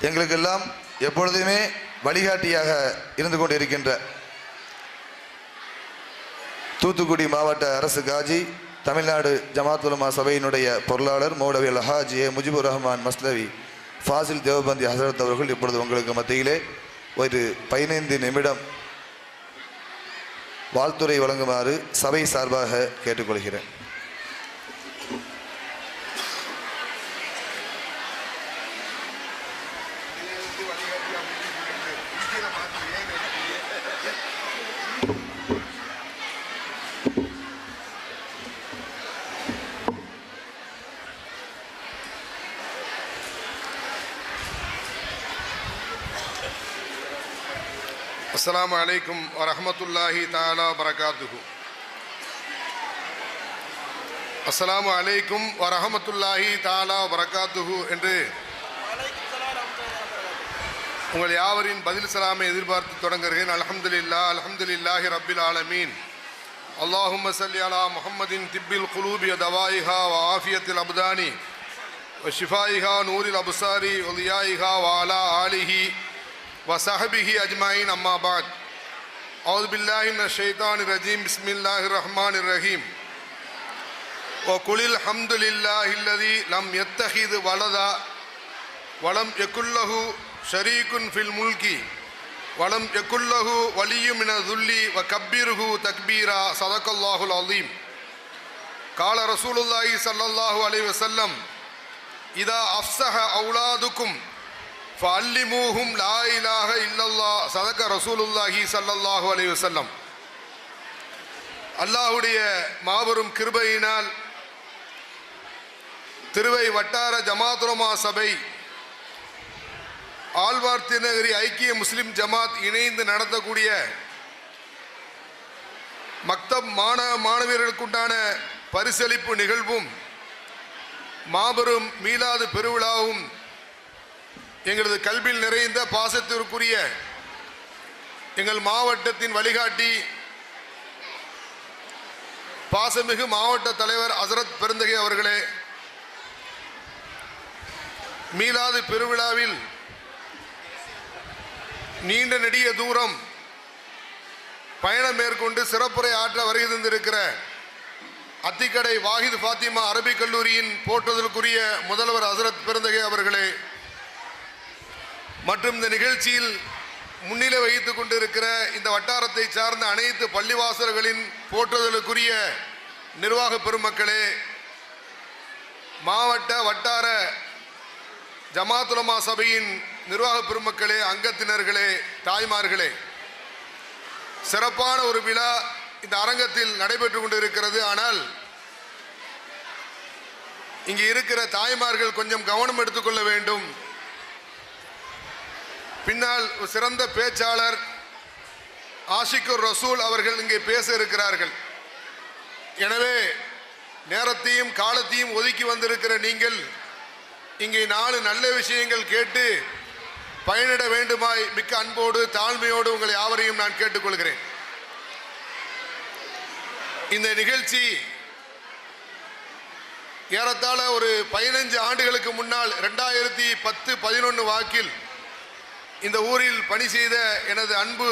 எங்களுக்கெல்லாம் எப்பொழுதுமே வழிகாட்டியாக இருந்து கொண்டிருக்கின்ற தூத்துக்குடி மாவட்ட அரசு காஜி தமிழ்நாடு ஜமாத்துலமா சபையினுடைய பொருளாளர் மௌடவியல் ஹாஜி ஏ. முஜிபுர் ரஹ்மான் மஸ்லவி ஃபாசில் தேவபந்தி ஹசரத் அவர்கள் இப்பொழுது உங்களுக்கு மத்தியிலே ஒரு பதினைந்து நிமிடம் வாழ்த்துறை வழங்குமாறு சபை சார்பாக கேட்டுக்கொள்கிறேன். அஸ்ஸலாமு அலைக்கும் வரஹ்மத்துல்லாஹி தஆலா வரகாத்துஹு அஸ்ஸலாமு அலைக்கும் வரஹ்மத்துல்லாஹி தஆலா வரகாத்துஹு என்று உங்கள் யாவரின் பதில் சலாமை எதிர்பார்த்து தொடங்குகிறேன் அல்ஹம்துலில்லா அல்ஹம்துலில்லாஹி ரப்பில் ஆலமீன் அல்லாஹும்ம ஸல்லி அலா முஹம்மதின் திப்பில் குலூபி தவாயிஹா வ ஆஃபியத்தில் அப்தானி வ ஷிஃபாயிஹா நூரில் அப்சாரி ஒலியாயிஹா வ அலா ஆலிஹி وصحبه أجمعين أما بعد. أعوذ بالله من الشيطان الرجيم. بسم الله الرحمن الرحيم. وقل الحمد لله الذي لم يتخذ ولدا ولم يكن له شريك في الملك ولم يكن له ولي من الذل وكبره تكبيرا. صدق الله العظيم. قال رسول الله صلى الله عليه وسلم إذا أفسح أولادكم ஃபல்லிமூஹும் லா இலாக இல்லல்லா சதக்க ரசூலுல்லாஹி சல்லல்லாஹு அலி வசல்லம் அல்லாஹுடைய மாபெரும் கிருபையினால் திருவை வட்டார ஜமாத்ரோமா சபை ஆழ்வார் திருநகரி ஐக்கிய முஸ்லிம் ஜமாத் இணைந்து நடத்தக்கூடிய மக்தப் மாண மாணவியர்களுக்குண்டான பரிசளிப்பு நிகழ்வும் மாபெரும் மீளாது பெருவிழாவும் எங்களது கல்வியில் நிறைந்த பாசத்திற்குரிய எங்கள் மாவட்டத்தின் வழிகாட்டி பாசமிகு மாவட்ட தலைவர் அசரத் பெருந்தகை அவர்களே மீலாது பெருவிழாவில் நீண்ட நெடிய தூரம் பயணம் மேற்கொண்டு சிறப்புரை ஆற்ற வருகை தந்திருக்கிற அத்திக்கடை வாஹித் ஃபாத்திமா அரபிக் கல்லூரியின் போற்றுதலுக்குரிய முதல்வர் அசரத் பெருந்தகை அவர்களே மற்றும் இந்த நிகழ்ச்சியில் முன்னிலை வகித்துக் கொண்டிருக்கிற இந்த வட்டாரத்தை சார்ந்த அனைத்து பள்ளிவாசல்களின் போற்றுதலுக்குரிய நிர்வாக பெருமக்களே மாவட்ட வட்டார ஜமாத்துலமா சபையின் நிர்வாக பெருமக்களே அங்கத்தினர்களே தாய்மார்களே சிறப்பான ஒரு விழா இந்த அரங்கத்தில் நடைபெற்று கொண்டிருக்கிறது. ஆனால் இங்கே இருக்கிற தாய்மார்கள் கொஞ்சம் கவனம் எடுத்துக்கொள்ள வேண்டும். பின்னால் சிறந்த பேச்சாளர் ஆஷிக்குர் ரசூல் அவர்கள் இங்கே பேச இருக்கிறார்கள். எனவே நேரத்தையும் காலத்தையும் ஒதுக்கி வந்திருக்கிற நீங்கள் இங்கே நாலு நல்ல விஷயங்கள் கேட்டு பயனிட வேண்டுமாய் மிக்க அன்போடு தாழ்மையோடு உங்கள் யாவரையும் நான் கேட்டுக்கொள்கிறேன். இந்த நிகழ்ச்சி ஏறத்தாழ ஒரு பதினஞ்சு ஆண்டுகளுக்கு முன்னால் ரெண்டாயிரத்தி பத்து பதினொன்று வாக்கில் இந்த ஊரில் பணி செய்த எனது அன்பு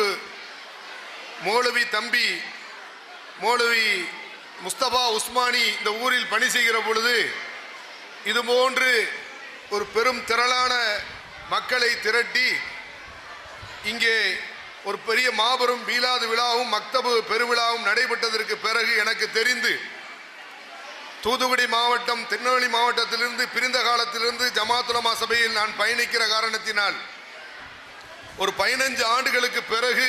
மௌலவி தம்பி மௌலவி முஸ்தபா உஸ்மானி இந்த ஊரில் பணி செய்கிற பொழுது இது போன்று ஒரு பெரும் திரளான மக்களை திரட்டி இங்கே ஒரு பெரிய மாபெரும் மீளாது விழாவும் மக்தபு பெருவிழாவும் நடைபெற்றதற்கு பிறகு எனக்கு தெரிந்து தூத்துக்குடி மாவட்டம் திருநெல்வேலி மாவட்டத்திலிருந்து பிரிந்த காலத்திலிருந்து ஜமாத்துலமா சபையில் நான் பயணிக்கிற காரணத்தினால் ஒரு பதினஞ்சு ஆண்டுகளுக்கு பிறகு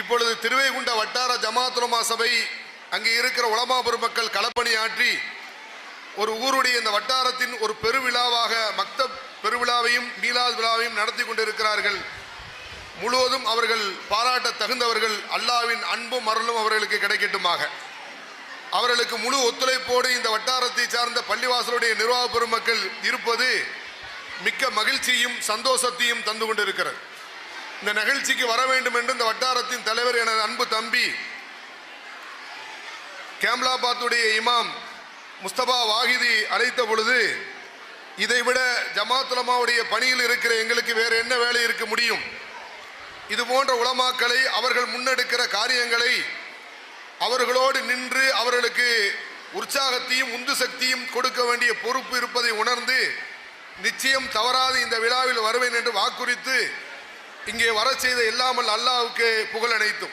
இப்பொழுது திருவைகுண்ட வட்டார ஜமாத்துலமா சபை அங்கே இருக்கிற உலமா பெருமக்கள் களப்பணி ஆற்றி ஒரு ஊருடைய இந்த வட்டாரத்தின் ஒரு பெருவிழாவாக மக்த பெருவிழாவையும் மீலாத் விழாவையும் நடத்தி கொண்டிருக்கிறார்கள். முழுவதும் அவர்கள் பாராட்ட தகுந்தவர்கள் அல்லாவின் அன்பும் அருளும் அவர்களுக்கு கிடைக்கட்டுமாக. அவர்களுக்கு முழு ஒத்துழைப்போடு இந்த வட்டாரத்தை சார்ந்த பள்ளிவாசலுடைய நிர்வாக பெருமக்கள் இருப்பது மிக்க மகிழ்ச்சியும் சந்தோஷத்தையும் தந்து கொண்டிருக்கிறது. இந்த நிகழ்ச்சிக்கு வர வேண்டும் என்று இந்த வட்டாரத்தின் தலைவர் எனது அன்பு தம்பி கேம்லாபாத்துடைய இமாம் முஸ்தபா வாகிதி அழைத்த பொழுது இதைவிட ஜமாத்துலமாவுடைய பணியில் இருக்கிற எங்களுக்கு வேறு என்ன வேலை இருக்க முடியும்? இது போன்ற உலமாக்களை அவர்கள் முன்னெடுக்கிற காரியங்களை அவர்களோடு நின்று அவர்களுக்கு உற்சாகத்தையும் உந்து சக்தியும் கொடுக்க வேண்டிய பொறுப்பு இருப்பதை உணர்ந்து நிச்சயம் தவறாது இந்த விழாவில் வருவேன் என்று வாக்குறித்து இங்கே வர செய்த இல்லாமல் அல்லாவுக்கு புகழ் அனைத்தும்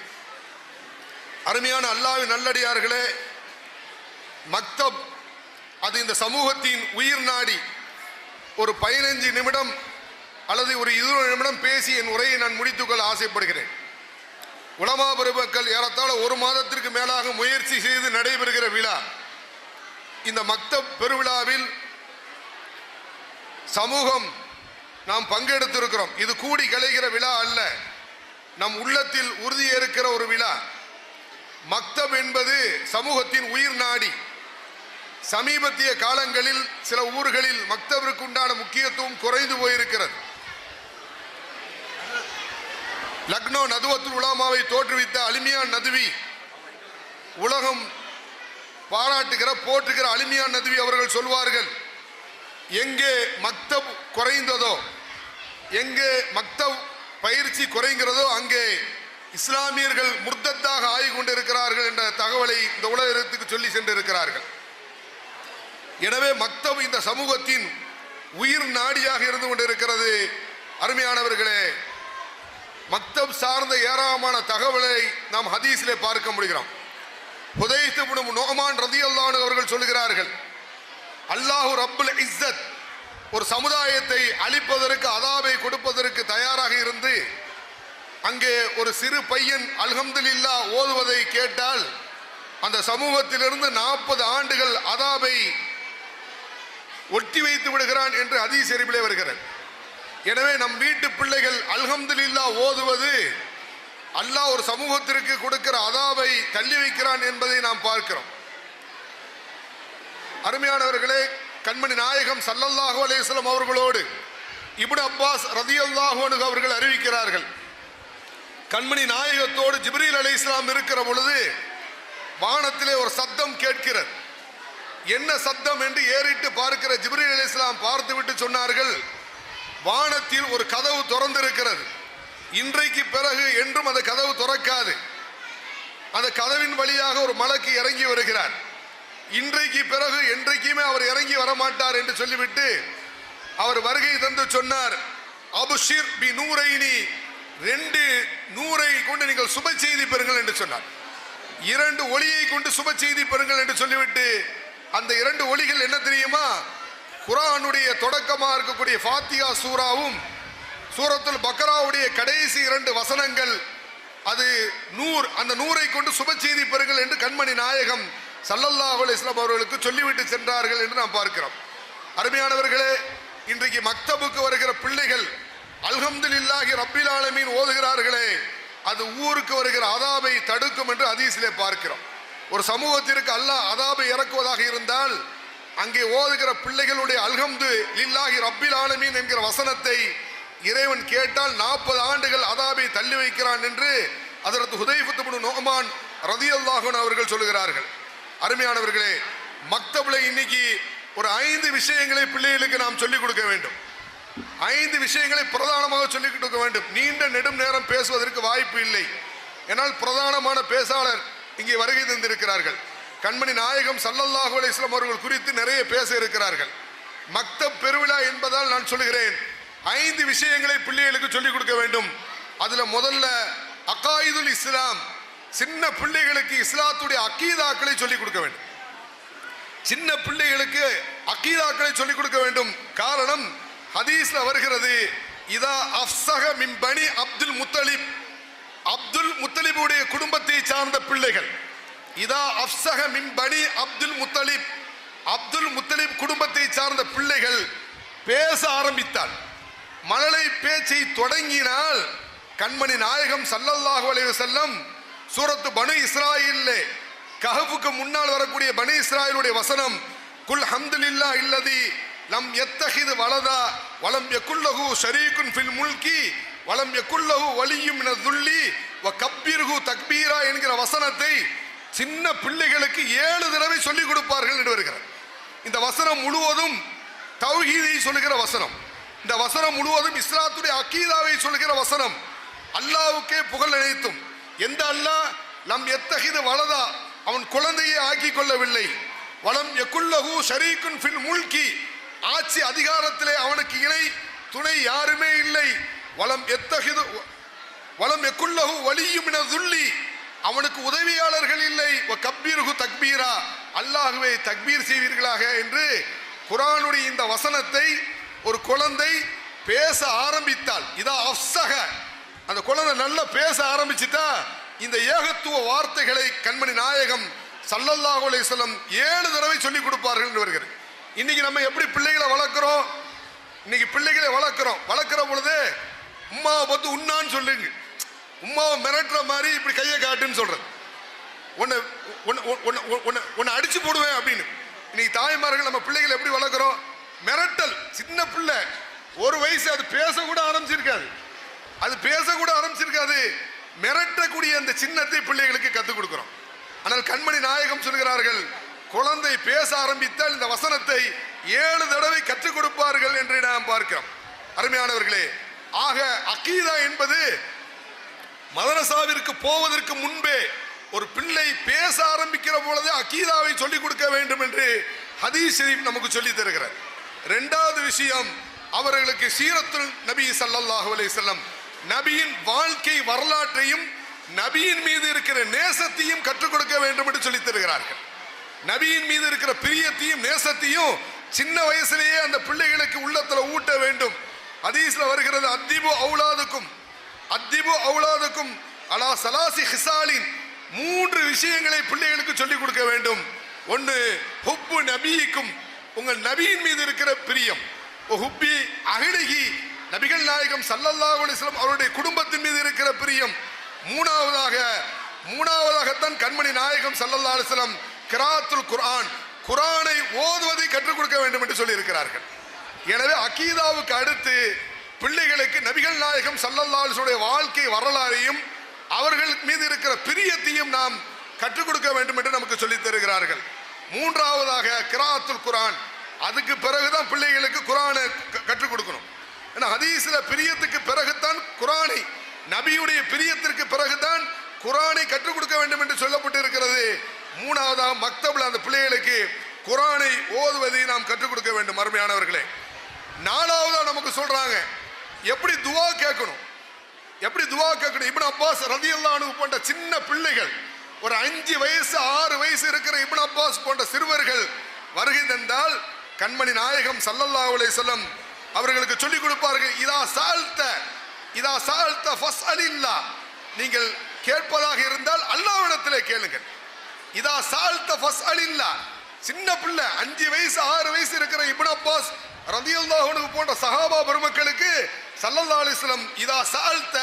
அருமையான அல்லாவின் நல்லடியார்களே மக்தப் அது இந்த சமூகத்தின் உயிர் நாடி. ஒரு பதினைஞ்சு நிமிடம் அல்லது ஒரு இருபது நிமிடம் பேசி என் உரையை நான் முடித்துக்கொள்ள ஆசைப்படுகிறேன். உலமா பெருமக்கள் ஏறத்தாழ ஒரு மாதத்திற்கு மேலாக முயற்சி செய்து நடைபெறுகிற விழா. இந்த மக்தப் பெருவிழாவில் சமூகம் நாம் பங்கெடுத்திருக்கிறோம். இது கூடி கலைகிற விழா அல்ல. நம் உள்ளத்தில் உறுதியேற்கிற ஒரு விழா. மக்தப் என்பது சமூகத்தின் உயிர் நாடி. சமீபத்திய காலங்களில் சில ஊர்களில் மக்தபிற்கு உண்டான முக்கியத்துவம் குறைந்து போயிருக்கிறது. லக்னோ நதுவத்துல் உலாமாவை தோற்றுவித்த அலிமியான் நதுவி உலகம் பாராட்டுகிற போற்றுகிற அலிமியான் நதுவி அவர்கள் சொல்வார்கள் எங்கே மக்தப் குறைந்ததோ எங்கே மக்தப் பயிற்சி குறைகிறதோ அங்கே இஸ்லாமியர்கள் முர்தத்தாக ஆகிக் கொண்டிருக்கிறார்கள் என்ற தகவலை இந்த உலகத்துக்கு சொல்லி சென்றிருக்கிறார்கள். எனவே மக்தப் இந்த சமூகத்தின் உயிர் நாடியாக இருந்து கொண்டிருக்கிறது. அருமையானவர்களே மக்தப் சார்ந்த ஏராளமான தகவலை நாம் ஹதீஸிலே பார்க்க முடிகிறோம். புதைத்து நோமான் ரதியல்லானு அவர்கள் சொல்லுகிறார்கள் அல்லாஹு ரப்புல் இஸ்ஸத் ஒரு சமுதாயத்தை அழிப்பதற்கு அதாவை கொடுப்பதற்கு தயாராக இருந்து அங்கே ஒரு சிறு பையன் அல்ஹம்துலில்லா ஓதுவதை கேட்டால் அந்த சமூகத்திலிருந்து நாற்பது ஆண்டுகள் அதாபை ஒட்டி வைத்து விடுகிறான் என்று ஹதீஸ் எரிபிலே வருகிறது. எனவே நம் வீட்டு பிள்ளைகள் அல்ஹம்துலில்லா ஓதுவது அல்லாஹ் ஒரு சமூகத்திற்கு கொடுக்கிற அதாவை தள்ளி வைக்கிறான் என்பதை நாம் பார்க்கிறோம். அருமையானவர்களே கண்மணி நாயகம் சல்லல்லாஹு அலேஸ்லம் அவர்களோடு இப்னு அப்பாஸ் ரதியல்லாஹு அவர்கள் அறிவிக்கிறார்கள் கண்மணி நாயகத்தோடு ஜிப்ரீல் அலைஹிஸ்ஸலாம் இருக்கிற பொழுது வானத்திலே ஒரு சத்தம் கேட்கிறது. என்ன சத்தம் என்று ஏறிட்டு பார்க்கிற ஜிப்ரீல் அலைஹிஸ்ஸலாம் பார்த்துவிட்டு சொன்னார்கள் வானத்தில் ஒரு கதவு திறந்திருக்கிறது. இன்றைக்கு பிறகு என்றும் அந்த கதவு திறக்காது. அந்த கதவின் வழியாக ஒரு மலக்கு இறங்கி வருகிறார். இன்றைக்கு பிறகு என்றைக்குமே அவர் இறங்கி வரமாட்டார் என்று சொல்லிவிட்டு அவர் வருகை தந்து சொன்னார் அபுஷிர் பி நூரைனி. ரெண்டு நூரை கொண்டு நீங்கள் சுப செய்தி பெறுங்கள் என்று சொன்னார். இரண்டு ஒளியை கொண்டு சுப செய்தி பெறுங்கள் என்று சொல்லிவிட்டு அந்த இரண்டு ஒளிகள் என்ன தெரியுமா? குரானுடைய தொடக்கமாக இருக்கக்கூடிய ஃபாத்தியா சூராவும் சூரத்துல் பக்ராவுடைய கடைசி இரண்டு வசனங்கள் அது நூர் அந்த நூரை கொண்டு சுப செய்தி பெறுங்கள் என்று கண்மணி நாயகம் சல்லல்லாஹு இஸ்லாம் அவர்களுக்கு சொல்லிவிட்டு சென்றார்கள் என்று நாம் பார்க்கிறோம். அருமையானவர்களே இன்றைக்கு மக்தபுக்கு வருகிற பிள்ளைகள் அல்ஹம்துலில்லாஹி ரப்பில் ஆலமீன் ஓதுகிறார்களே அது ஊருக்கு வருகிற அதாபை தடுக்கும் என்று அதீசிலே பார்க்கிறோம். ஒரு சமூகத்திற்கு அல்லாஹ் அதாபை இறக்குவதாக இருந்தால் அங்கே ஓதுகிற பிள்ளைகளுடைய அல்ஹம்து லில்லாஹி ரப்பில் ஆலமீன் என்கிற வசனத்தை இறைவன் கேட்டால் நாற்பது ஆண்டுகள் அதாபை தள்ளி வைக்கிறான் என்று அதற்கு ஹுதைஃபத்து நோமான் ரதியல்லாஹன் அவர்கள் சொல்லுகிறார்கள் அருமையானவர்களே மக்தபில் இன்னைக்கு ஒரு ஐந்து விஷயங்களை பிள்ளைகளுக்கு நாம் சொல்லிக் கொடுக்க வேண்டும். ஐந்து விஷயங்களை பிரதானமாக சொல்லிக் கொடுக்க வேண்டும். நீண்ட நெடும் நேரம் பேசுவதற்கு வாய்ப்பு இல்லை. என்னால் பிரதானமான பேசாளர் இங்கே வருகை தந்திருக்கிறார்கள். கண்மணி நாயகம் சல்லல்லாஹு அலைஹிஸ்ஸலாம் அவர்கள் குறித்து நிறைய பேச இருக்கிறார்கள். மக்தப் பெருவிழா என்பதால் நான் சொல்லுகிறேன் ஐந்து விஷயங்களை பிள்ளைகளுக்கு சொல்லிக் கொடுக்க வேண்டும். அதில் முதல்ல அகாயுதுல் இஸ்லாம் சின்ன பிள்ளைகளுக்கு இஸ்லாத்துடைய அக்கீதாக்களை சொல்லிக் கொடுக்க வேண்டும். சின்ன பிள்ளைகளுக்கு அக்கீதாக்களை சொல்லிக் கொடுக்க வேண்டும். காரணம் ஹதீஸ்ல வருகிறது இதா அஃப்சக மிம்பனி அப்துல் முத்தலிப். அப்துல் முத்தலிபுடைய குடும்பத்தை சார்ந்த பிள்ளைகள் இதா அஃப்சக மிம்பனி அப்துல் முத்தலிப். அப்துல் முத்தலிப் குடும்பத்தை சார்ந்த பிள்ளைகள் பேச ஆரம்பித்தால் மழலை பேச்சை தொடங்கினால் கண்மணி நாயகம் சல்லல்லாஹு அலைவு செல்லம் சூரத்து பனு இஸ்ராயில்லே. கஹபுக்கு முன்னால் வரக்கூடிய பனு இஸ்ராயிலுடைய வசனம் குல் ஹம்துலில்லா இல்லதி லம் எத்தஹிது வலதா வலம் யகுல்லஹு ஷரீக்குன் ஃபில் முல்கி வலம் யகுல்லஹு வலியும் என துள்ளி வ கப்பீர்ஹு தக்பீரா என்கிற வசனத்தை சின்ன பிள்ளைகளுக்கு ஏழு தடவை சொல்லிக் கொடுப்பார்கள் என்று வருகிறார். இந்த வசனம் முழுவதும் தௌஹீதை சொல்லுகிற வசனம். இந்த வசனம் முழுவதும் இஸ்லாத்துடைய அக்கீதாவை சொல்லுகிற வசனம். அல்லாவுக்கே புகழ் அனைத்தும் எந்த அல்லாஹ் நம் எத்தகிது வலதா அவன் குழந்தையை ஆக்கி கொள்ளவில்லை. வளம் எக்குள்ளகு ஷரீக்குன் ஃபில் முல்கி. ஆட்சி அதிகாரத்திலே அவனுக்கு இணை துணை யாருமே இல்லை. வளம் எத்தகிது வளம் எக்குள்ளகு வலியும் என துள்ளி அவனுக்கு உதவியாளர்கள் இல்லை. கப்பீருகு தக்பீரா. அல்லாஹுவை தக்பீர் செய்வீர்களாக என்று குரானுடைய இந்த வசனத்தை ஒரு குழந்தை பேச ஆரம்பித்தால் இதா அஃசக அந்த குழந்தை நல்லா பேச ஆரம்பிச்சுட்டா இந்த ஏகத்துவ வார்த்தைகளை கண்மணி நாயகம் சல்லல்லாஹு அலைஹி ஏழு தடவை சொல்லி கொடுப்பார்கள் என்று வருகிறது. இன்னைக்கு நம்ம எப்படி பிள்ளைகளை வளர்க்குறோம்? இன்னைக்கு பிள்ளைகளை வளர்க்குறோம். வளர்க்குற பொழுது உம்மாவை பார்த்து உண்ணான்னு சொல்லுங்க. உம்மாவை மிரட்டுற மாதிரி இப்படி கையை காட்டுன்னு சொல்றது. உன்னை உன்னை- உன்னை அடிச்சு போடுவேன் அப்படின்னு. இன்னைக்கு தாய்மார்கள் நம்ம பிள்ளைகளை எப்படி வளர்க்குறோம்? மிரட்டல். சின்ன பிள்ளை. ஒரு வயசு அது பேசக்கூட ஆரம்பிச்சிருக்காது. அது பேசக்கூட ஆரம்பிச்சிருக்காது. மிரட்டக்கூடிய அந்த சின்னத்தை பிள்ளைகளுக்கு கற்றுக் கொடுக்கிறோம். ஆனால் கண்மணி நாயகம் சொல்கிறார்கள் குழந்தை பேச ஆரம்பித்தால் இந்த வசனத்தை ஏழு தடவை கற்றுக் கொடுப்பார்கள் என்று நாம் பார்க்கிறோம். அருமையானவர்களே ஆக அக்கீதா என்பது மதரசாவிற்கு போவதற்கு முன்பே ஒரு பிள்ளை பேச ஆரம்பிக்கிற பொழுது அக்கீதாவை சொல்லிக் கொடுக்க வேண்டும் என்று ஹதீஸ் ஷரீப் நமக்கு சொல்லித் தருகிறார். இரண்டாவது விஷயம் அவர்களுக்கு சீரத்துல் நபி சல்லாஹூ அலைஹி வஸல்லம் நபியின் வாழ்க்கை வரலாற்றையும் நபியின் மீது இருக்கிற நேசத்தையும் கற்றுக் கொடுக்க வேண்டும் என்று சொல்லித் தருகிறார்கள். நபியின் மீது இருக்கிற பிரியத்தையும் நேசத்தையும் சின்ன வயசுலேயே அந்த பிள்ளைகளுக்கு உள்ளத்துல ஊட்ட வேண்டும். அதீஸ்ல வருகிறது அத்திபு அவுலாதுக்கும் அத்திபு அவுலாதுக்கும் அலா சலாசி ஹிசாலின் மூன்று விஷயங்களை பிள்ளைகளுக்கு சொல்லிக் கொடுக்க வேண்டும். ஒன்று ஹுப்பு நபிக்கும் உங்கள் நபியின் மீது இருக்கிற பிரியம். ஹுப்பி அகிலகி நபிகள் நாயகம் சல்லல்லா அலைஹி அவருடைய குடும்பத்தின் மீது இருக்கிற பிரியம் மூணாவதாக மூணாவதாகத்தான் கண்மணி நாயகம் சல்லல்லா அலைஹி கிராத்துல் குரான் குரானை ஓதுவதை கற்றுக் கொடுக்க வேண்டும் என்று சொல்லி இருக்கிறார்கள் எனவே அகீதாவுக்கு அடுத்து பிள்ளைகளுக்கு நபிகள் நாயகம் சல்லல்லாஹு வாழ்க்கை வரலாறையும் அவர்கள் மீது இருக்கிற பிரியத்தையும் நாம் கற்றுக் கொடுக்க வேண்டும் என்று நமக்கு சொல்லித் தருகிறார்கள். மூன்றாவதாக கிராத்துல் குரான் அதுக்கு பிறகுதான் பிள்ளைகளுக்கு குரானை க- கற்றுக் கொடுக்கணும். ஏன்னா ஹதீஸ்ல பிரியத்துக்கு பிறகுதான் குரானை நபியுடைய பிரியத்திற்கு பிறகுதான் குரானை கற்றுக் கொடுக்க வேண்டும் என்று சொல்லப்பட்டு இருக்கிறது மூணாவதாக மக்தபில் அந்த பிள்ளைகளுக்கு குரானை ஓதுவதை நாம் கற்றுக் கொடுக்க வேண்டும் அருமையானவர்களே. நாலாவதா நமக்கு சொல்றாங்க எப்படி துவா கேட்கணும்? எப்படி துவா கேட்கணும்? இப்னு அப்பாஸ் ரதியல்லானு போன்ற சின்ன பிள்ளைகள் ஒரு அஞ்சு வயசு ஆறு வயசு இருக்கிற இப்னு அப்பாஸ் போன்ற சிறுவர்கள் வருகை தந்தால் கண்மணி நாயகம் சல்லல்லா அலைஹி வஸல்லம் அவர்களுக்கு சொல்லிக் கொடுப்பார்கள் இதா சால்த்த இதா சால்த ஃபஸ்அலில்லா. நீங்கள் கேட்பதாக இருந்தால் அல்லாஹ்விடத்திலே கேளுங்கள். இதா சால்த ஃபஸ்அலில்லா. சின்ன பிள்ளை அஞ்சு வயசு ஆறு வயசு இருக்கிற இப்னு அப்பாஸ் ரதியுல்லாஹனுக்கு போன்ற சஹாபா பெருமக்களுக்கு சல்லல்லா அலிஸ்லம் இதா சால்த்த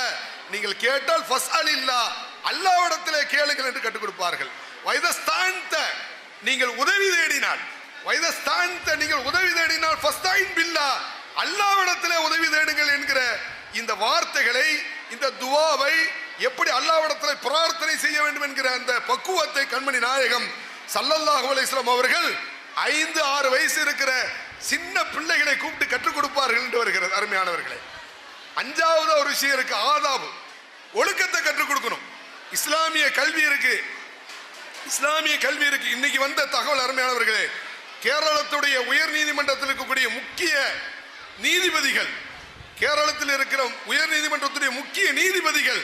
நீங்கள் கேட்டால் ஃபஸ்அலில்லா அல்லாஹ்விடத்திலே கேளுங்கள் என்று கற்றுக் கொடுப்பார்கள். வைதஸ்தாந்த நீங்கள் உதவி தேடினால் வைதஸ்தாந்த நீங்கள் உதவி தேடினால் அல்லாவிடத்திலே உதவி தேடுங்கள் என்கிற இந்த வார்த்தைகளை இந்த துவாவை எப்படி அல்லாஹ்விடத்திலே பிரார்த்தனை செய்ய வேண்டும் என்கிற அந்த பக்குவத்தை கண்மணி நாயகம் சல்லல்லாஹு அலிஸ்லாம் அவர்கள் ஐந்து ஆறு வயசு இருக்கிற சின்ன பிள்ளைகளை கூப்பிட்டு கற்றுக் கொடுப்பார்கள் என்று வருகிறது அருமையானவர்களே. அஞ்சாவது ஒரு விஷயம் இருக்கு ஆதாபு. ஒழுக்கத்தை கற்றுக் கொடுக்கணும். இஸ்லாமிய கல்வி இருக்கு. இஸ்லாமிய கல்வி இருக்கு. இன்னைக்கு வந்த தகவல் அருமையானவர்களே கேரளத்துடைய உயர் நீதிமன்றத்தில் இருக்கக்கூடிய முக்கிய நீதிபதிகள். கேரளத்தில் இருக்கிற உயர் நீதிமன்றத்துடைய முக்கிய நீதிபதிகள்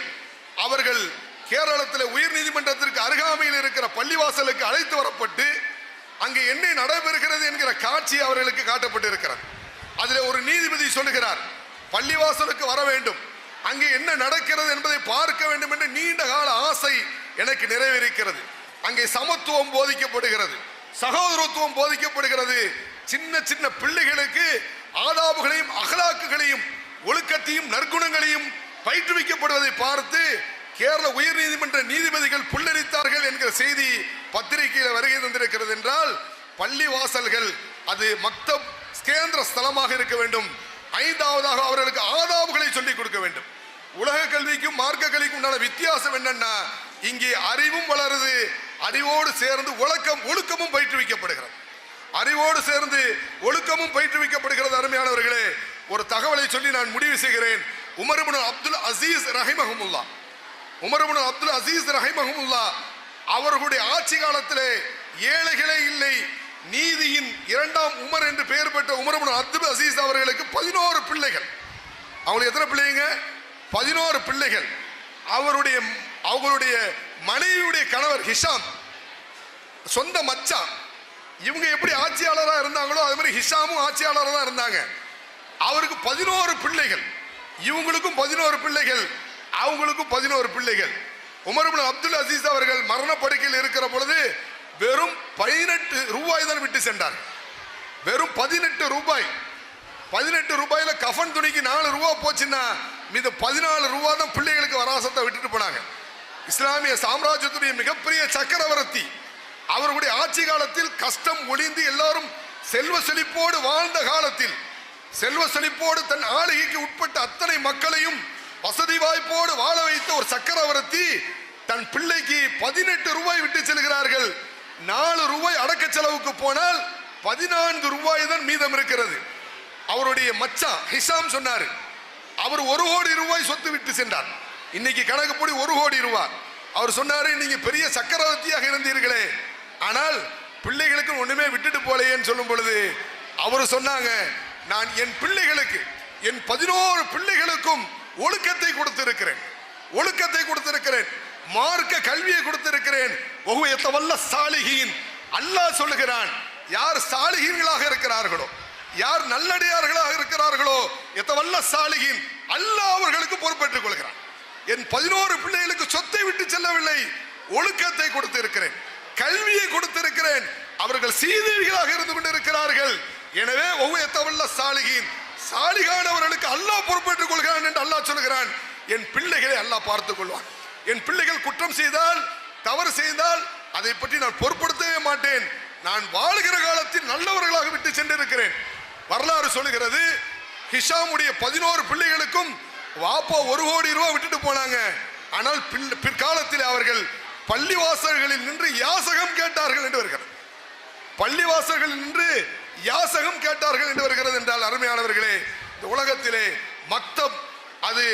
அவர்கள் கேரளத்தில் உயர் நீதிமன்றத்திற்கு அருகாமையில் இருக்கிற பள்ளிவாசலுக்கு அழைத்து வரப்பட்டு அங்கே என்ன நடைபெறுகிறது என்கிற காட்சி அவர்களுக்கு காட்டப்பட்டு இருக்கிறது அதில் ஒரு நீதிபதி சொல்லுகிறார் பள்ளிவாசலுக்கு வர வேண்டும். அங்கே என்ன நடக்கிறது என்பதை பார்க்க வேண்டும் என்ற நீண்ட கால ஆசை எனக்கு நிறைவேறிக்கிறது. அங்கே சமத்துவம் போதிக்கப்படுகிறது. சகோதரத்துவம் போதிக்கப்படுகிறது. சின்ன சின்ன பிள்ளைகளுக்கு ஆதாபுகளையும் அகலாக்குகளையும் ஒழுக்கத்தையும் நற்குணங்களையும் பயிற்றுவிக்கப்படுவதை பார்த்து கேரள உயர்நீதிமன்ற நீதிபதிகள் புல்லரித்தார்கள் என்கிற செய்தி பத்திரிகையில் வருகை தந்திருக்கிறது என்றால் பள்ளி வாசல்கள் அது மக்தப் கேந்திர ஸ்தலமாக இருக்க வேண்டும். ஐந்தாவதாக அவர்களுக்கு ஆதாபுகளை சொல்லிக் கொடுக்க வேண்டும். உலக கல்விக்கும் மார்க்க கல்விக்கும் உண்டான வித்தியாசம் என்னன்னா இங்கே அறிவும் வளருது அறிவோடு சேர்ந்து ஒழுக்கம் ஒழுக்கமும் பயிற்றுவிக்கப்படுகிறது. அறிவோடு சேர்ந்து ஒழுக்கமும் பயிற்றுவிக்கப்படுகிறது அருமையானவர்களே. ஒரு தகவலை சொல்லி நான் முடிவு செய்கிறேன். உமர்பின் அப்துல் அசீஸ் ரஹிமஹமுல்லா. உமர்பின் அப்துல் அசீஸ் ரஹிமஹமுல்லா அவர்களுடைய ஆட்சி காலத்திலே ஏழைகளே இல்லை. நீதியின் இரண்டாம் உமர் என்று பெயர் பெற்ற உமர்பின் அப்துல் அசீஸ் அவர்களுக்கு பதினோரு பிள்ளைகள். அவங்களுக்கு எத்தனை பிள்ளைங்க? பதினோரு பிள்ளைகள். அவருடைய அவங்களுடைய மனைவியுடைய கணவர் ஹிஷாம். சொந்த மச்சான். இவங்க எப்படி ஆட்சியாளராக இருந்தாங்களோ அது மாதிரி ஹிஷாமும் ஆட்சியாளராக தான் இருந்தாங்க. அவருக்கு பதினோரு பிள்ளைகள். இவங்களுக்கும் பதினோரு பிள்ளைகள். அவங்களுக்கும் பதினோரு பிள்ளைகள். உமர் அப்துல் அசீஸ் அவர்கள் மரணப்படுக்கையில் இருக்கிற பொழுது வெறும் பதினெட்டு ரூபாய் தான் விட்டு சென்றார். வெறும் பதினெட்டு ரூபாய். பதினெட்டு ரூபாயில கஃன் துணிக்கு நாலு ரூபா போச்சுன்னா மீது பதினாலு ரூபா தான் பிள்ளைகளுக்கு வராசத்தை விட்டுட்டு போனாங்க. இஸ்லாமிய சாம்ராஜ்யத்துடைய மிகப்பெரிய சக்கரவர்த்தி அவருடைய ஆட்சி காலத்தில் கஷ்டம் ஒளிந்து எல்லாரும் செல்வ செழிப்போடு வாழ்ந்த காலத்தில் செல்வ செழிப்போடு தன் ஆளுகைக்கு உட்பட்ட அத்தனை மக்களையும் வசதி வாய்ப்போடு வாழ வைத்த ஒரு சக்கரவர்த்தி தன் பிள்ளைக்கு பதினெட்டு ரூபாய் விட்டு செல்கிறார்கள். நாலு ரூபாய் அடக்க செலவுக்கு போனால் பதினான்கு ரூபாய் தான் மீதம் இருக்கிறது. அவருடைய மச்சான் ஹிசாம் சொன்னார் அவர் ஒரு கோடி ரூபாய் சொத்து விட்டு சென்றார். இன்னைக்கு கணக்குப்படி ஒரு கோடி ரூபாய். அவர் சொன்னாரு நீங்க பெரிய சக்கரவர்த்தியாக இருந்தீர்களே. ஆனால் பிள்ளைகளுக்கு ஒண்ணுமே விட்டுட்டு போலையேன்னு சொல்லும் பொழுது அவர் சொன்னாங்க நான் என் பிள்ளைகளுக்கு என் பதினோரு பிள்ளைகளுக்கும் ஒழுக்கத்தை கொடுத்திருக்கிறேன். ஒழுக்கத்தை கொடுத்திருக்கிறேன். மார்க்க கல்வியை கொடுத்திருக்கிறேன். வல்ல சாலிகின் அல்லாஹ் சொல்லுகிறான் யார் சாலிகீன்களாக இருக்கிறார்களோ யார் நல்லடியார்களாக இருக்கிறார்களோ எத்தவல்ல சாலிகின் அல்லாஹ் அவர்களுக்கு பொறுப்பேற்றுக் கொள்கிறான். என் பதினோரு பிள்ளைகளுக்கு சொத்தை விட்டு செல்லவில்லை ஒழுக்கத்தை கொடுத்திருக்கிறேன். கல்வியை கொடுத்திருக்கிறேன். அவர்கள் சீதேவிகளாக இருந்து கொண்டிருக்கிறார்கள். எனவே ஒவ்வொருத்தவல்ல சாலிகின். சாலிகானவர்களுக்கு அல்லாஹ் பொறுப்பேற்றுக் கொள்கிறான் என்று அல்லாஹ் சொல்கிறான். என் பிள்ளைகளை அல்லாஹ் பார்த்துக் கொள்வான். என் பிள்ளைகள் குற்றம் செய்தால் தவறு செய்தால் அதை பற்றி நான் பொருட்படுத்தவே மாட்டேன். நான் வாழுகிற காலத்தில் நல்லவர்களாக விட்டு சென்றிருக்கிறேன். வரலாறு சொல்லுகிறது ஹிஷாமுடைய பதினோரு பிள்ளைகளுக்கும் வாப்பா ஒரு கோடி ரூபாய் விட்டுட்டு போனாங்க. ஆனால் பிற்காலத்தில் அவர்கள் பள்ளிவாசல்களில் நின்று யாசகம் கேட்டார்கள் என்று வருகிறது. பள்ளிவாசல்களில் நின்று யாசகம் கேட்டார்கள் என்று வருகிறது என்றால் அருமையானவர்களே இந்த உலகத்திலே மக்தப் அது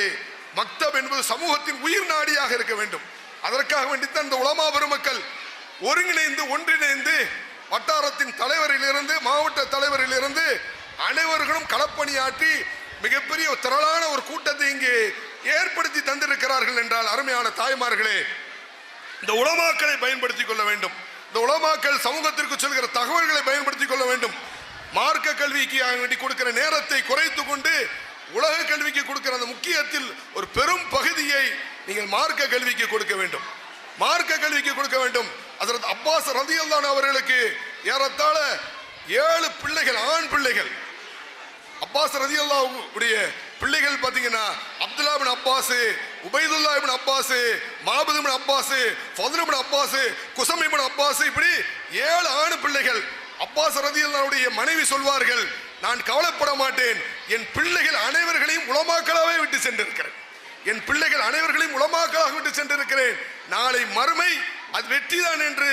மக்தப் என்பது சமூகத்தின் உயிர் நாடியாக இருக்க வேண்டும். அதற்காக வேண்டித்தான் இந்த உலமா பெருமக்கள் ஒருங்கிணைந்து ஒன்றிணைந்து வட்டாரத்தின் தலைவரிலிருந்து மாவட்ட தலைவரிலிருந்து அனைவர்களும் களப்பணியாற்றி மிகப்பெரிய திரளான ஒரு கூட்டத்தை இங்கே ஏற்படுத்தி தந்திருக்கிறார்கள் என்றால் அருமையான தாய்மார்களே இந்த உலமாக்களை பயன்படுத்திக் கொள்ள வேண்டும். இந்த உலமாக்கள் சமூகத்திற்கு சொல்கிற தகவல்களை பயன்படுத்திக் கொள்ள வேண்டும். மார்க்க கல்விக்கு வேண்டி கொடுக்கிற நேரத்தை குறைத்து கொண்டு உலக கல்விக்கு கொடுக்கிற அந்த முக்கியத்தில் ஒரு பெரும் பகுதியை நீங்கள் மார்க்க கல்விக்கு கொடுக்க வேண்டும். மார்க்க கல்விக்கு கொடுக்க வேண்டும். அதற்கு அப்பாஸ் ரதியல்லான் அவர்களுக்கு ஏறத்தாழ ஏழு பிள்ளைகள் ஆண் பிள்ளைகள். அப்பாஸ் ரதியல்லா உடைய பிள்ளைகள் பார்த்தீங்கன்னா Abdullah bin Abbas Ubaidullah ibn Abbas Mabad ibn Abbas Fadl ibn Abbas Qutham ibn Abbas இப்படி ஏழு ஆணு பிள்ளைகள் அப்பாஸ் ரதி மனைவி சொல்வார்கள் நான் கவலைப்பட மாட்டேன். என் பிள்ளைகள் அனைவர்களையும் உலமாக்களாவே விட்டு சென்றிருக்கிறேன். என் பிள்ளைகள் அனைவர்களையும் உலமாக்களாக விட்டு சென்றிருக்கிறேன். நாளை மறுமை அது வெற்றிதான் என்று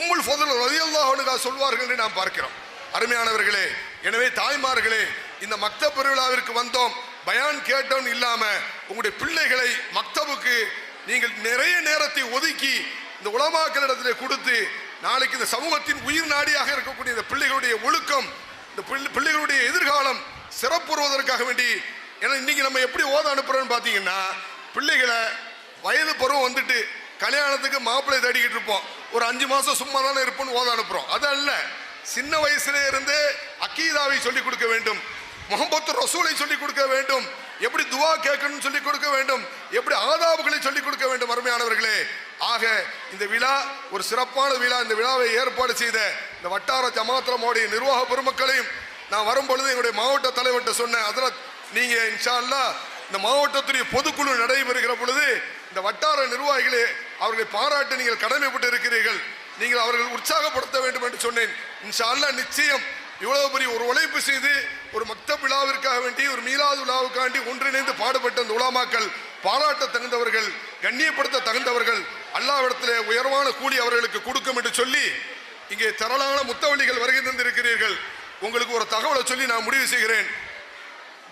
உம்முல் ஃபதுல் ரதியல்லாஹு சொல்வார்கள் என்று நாம் பார்க்கிறோம். அருமையானவர்களே எனவே தாய்மார்களே இந்த மக்த பெருவிழாவிற்கு வந்தோம். பயான் கேட்டோம் இல்லாம உங்களுடைய பிள்ளைகளை மக்தபுக்கு நீங்கள் நிறைய நேரத்தை ஒதுக்கி இந்த உலமாக்களிடத்தில் கொடுத்து நாளைக்கு இந்த சமூகத்தின் உயிர் நாடியாக இருக்கக்கூடிய இந்த பிள்ளைகளுடைய ஒழுக்கம் இந்த பிள்ளை- பிள்ளைகளுடைய எதிர்காலம் சிறப்புறுவதற்காக வேண்டி ஏன்னா இன்னைக்கு நம்ம எப்படி ஓத அனுப்புறோம்னு பார்த்தீங்கன்னா பிள்ளைகளை வயது பருவம் வந்துட்டு கல்யாணத்துக்கு மாப்பிள்ளை தேடிக்கிட்டு இருப்போம். ஒரு அஞ்சு மாதம் சும்மா தானே இருப்போம்னு ஓத அனுப்புகிறோம் அது அல்ல சின்ன வயசுல இருந்து அக்கீதாவை சொல்லிக் கொடுக்க வேண்டும். முகம்பத்து ரசூலை சொல்லிக் கொடுக்க வேண்டும். எப்படி துவா கேட்கணும்னு சொல்லிக் கொடுக்க வேண்டும். எப்படி ஆதாபுகளை சொல்லிக் கொடுக்க வேண்டும் அருமையானவர்களே. ஆக இந்த விழா ஒரு சிறப்பான விழா இந்த விழாவை ஏற்பாடு செய்த இந்த வட்டார ஜமாத்திரமோடைய நிர்வாக பெருமக்களையும் நான் வரும்பொழுது எங்களுடைய மாவட்ட தலைவர்கிட்ட சொன்னேன் அதில் நீங்கள் இன்ஷா அல்லாஹ் இந்த மாவட்டத்துடைய பொதுக்குழு நடைபெறுகிற பொழுது இந்த வட்டார நிர்வாகிகளே அவர்களை பாராட்டு நீங்கள் கடமைப்பட்டு இருக்கிறீர்கள். நீங்கள் அவர்கள் உற்சாகப்படுத்த வேண்டும் என்று சொன்னேன். இன்ஷா அல்லாஹ் நிச்சயம் இவ்வளவு பெரிய ஒரு உழைப்பு செய்து ஒரு மக்த விழாவிற்காக வேண்டி ஒரு மீலாது விழாவுக்காண்டி ஒன்றிணைந்து பாடுபட்ட அந்த உலாமாக்கள் பாராட்ட தகுந்தவர்கள் கண்ணியப்படுத்த தகுந்தவர்கள் அல்லாவிடத்திலே உயர்வான கூலி அவர்களுக்கு கொடுக்கும் என்று சொல்லி இங்கே திரளான முத்தவள்ளிகள் வருகை தந்திருக்கிறீர்கள். உங்களுக்கு ஒரு தகவலை சொல்லி நான் முடிவு செய்கிறேன்.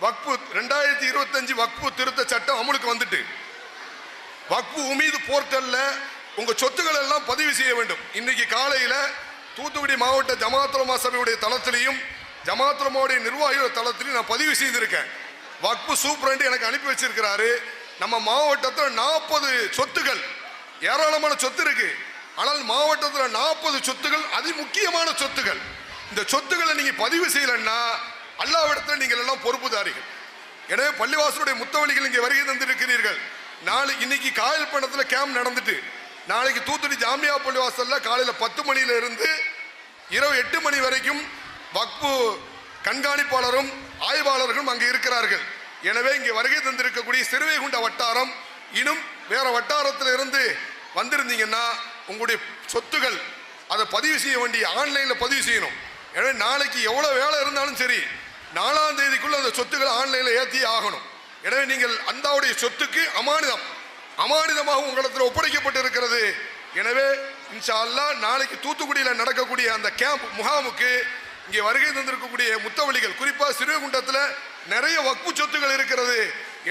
வக்பு ரெண்டாயிரத்தி இருபத்தஞ்சு வக்பு திருத்த சட்டம் அமலுக்கு வந்துட்டு. வக்பு உமீது போர்ட்டல்ல உங்க சொத்துக்கள் எல்லாம் பதிவு செய்ய வேண்டும். இன்னைக்கு காலையில தூத்துக்குடி மாவட்ட ஜமாத்துலமா சபையுடைய தளத்திலையும் ஜமாத்துலமாவுடைய நிர்வாகிகள் தளத்திலையும் நான் பதிவு செய்திருக்கேன். வக்பு சூப்பரண்ட் எனக்கு அனுப்பி வச்சிருக்கிறாரு. நம்ம மாவட்டத்தில் நாற்பது சொத்துகள் ஏராளமான சொத்து இருக்கு. ஆனால் மாவட்டத்தில் நாற்பது சொத்துகள் அதி முக்கியமான சொத்துகள் இந்த சொத்துக்களை நீங்கள் பதிவு செய்யலைன்னா அல்லாவிடத்தில் நீங்கள் எல்லாம் பொறுப்புதாரிகள். எனவே பள்ளிவாசலுடைய முத்தவழிகள் இங்கே வருகை தந்திருக்கிறீர்கள். நாளை இன்னைக்கு காயல் பணத்தில் கேம்ப் நடந்துட்டு நாளைக்கு தூத்துக்குடி ஜாமியா பள்ளிவாசல்ல காலையில் பத்து மணியில இருந்து இரவு எட்டு மணி வரைக்கும் வக்பு கண்காணிப்பாளரும் ஆய்வாளர்களும் அங்கே இருக்கிறார்கள். எனவே இங்கே வருகை தந்திருக்கக்கூடிய சிறுவைகுண்ட வட்டாரம் இன்னும் வேற வட்டாரத்தில் இருந்து வந்திருந்தீங்கன்னா உங்களுடைய சொத்துகள் அதை பதிவு செய்ய வேண்டிய ஆன்லைனில் பதிவு செய்யணும். எனவே நாளைக்கு எவ்வளோ வேலை இருந்தாலும் சரி நாலாம் தேதிக்குள்ள அந்த சொத்துக்களை ஆன்லைனில் ஏற்றி ஆகணும். எனவே நீங்கள் அந்தாவுடைய சொத்துக்கு அமானிதம். அமானிதமாக உங்களிடத்தில் ஒப்படைக்கப்பட்டிருக்கிறது. எனவே இன்ஷா அல்லாஹ் நாளைக்கு தூத்துக்குடியில் நடக்கக்கூடிய அந்த கேம்ப் முகாமுக்கு இங்கே வருகை தந்திருக்கக்கூடிய முத்தவழிகள் குறிப்பாக சிறுகுண்டத்தில் நிறைய வக்பு சொத்துக்கள் இருக்கிறது.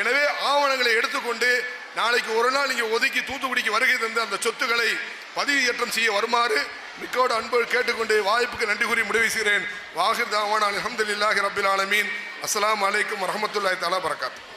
எனவே ஆவணங்களை எடுத்துக்கொண்டு நாளைக்கு ஒரு நாள் இங்கே ஒதுக்கி தூத்துக்குடிக்கு வருகை தந்து அந்த சொத்துக்களை பதிவேற்றம் செய்ய வருமாறு மிக்கோட அன்பு கேட்டுக்கொண்டு வாய்ப்புக்கு நன்றி கூறி முடிவு செய்கிறேன். வாஹிர் தாவான் அலமதுல்லாஹி ரபில் ஆலமீன். அஸ்லாம் அலைக்கும் வரஹ்மத்துல்லாஹி தாலா பரகாத்து